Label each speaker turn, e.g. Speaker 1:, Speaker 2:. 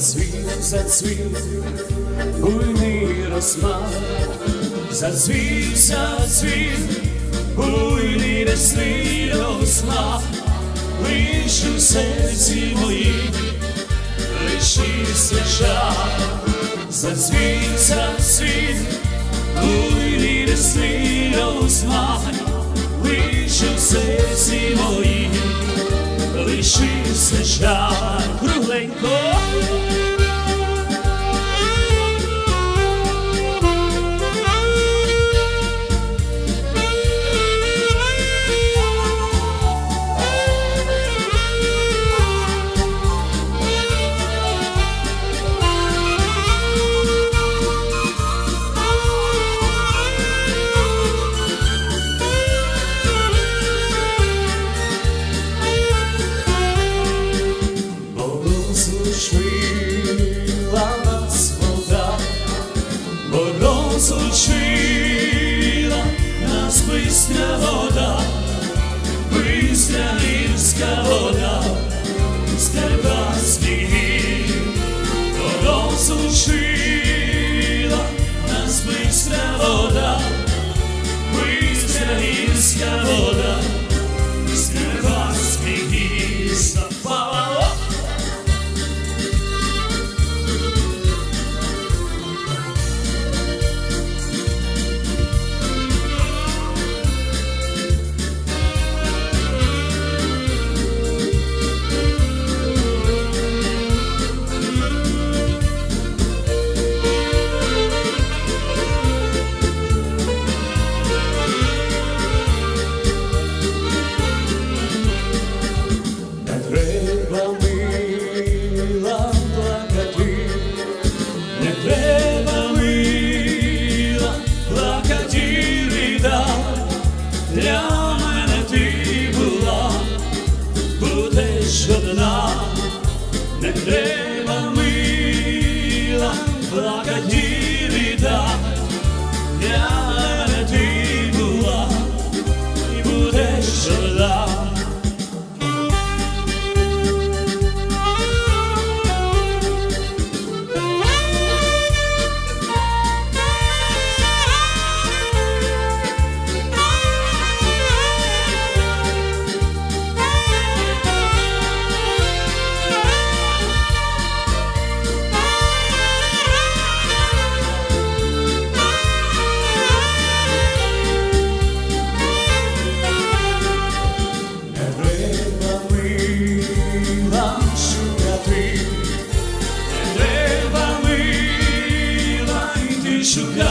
Speaker 1: Зацвіт, зацвіт, буйний розмах, зацвіт, зацвіт, буйний весний розмах, лиш у серці моїм, лишився жах, зацвіт, зацвіт, буйний весний розмах, лиш у серці моїм, лишився жах, кругленько. Розлучила нас бистря вода, быстря гірська вода, для мене ти була, будеш одна, не треба мила, плакати біда, для мене ти була, і будеш одна. Should go.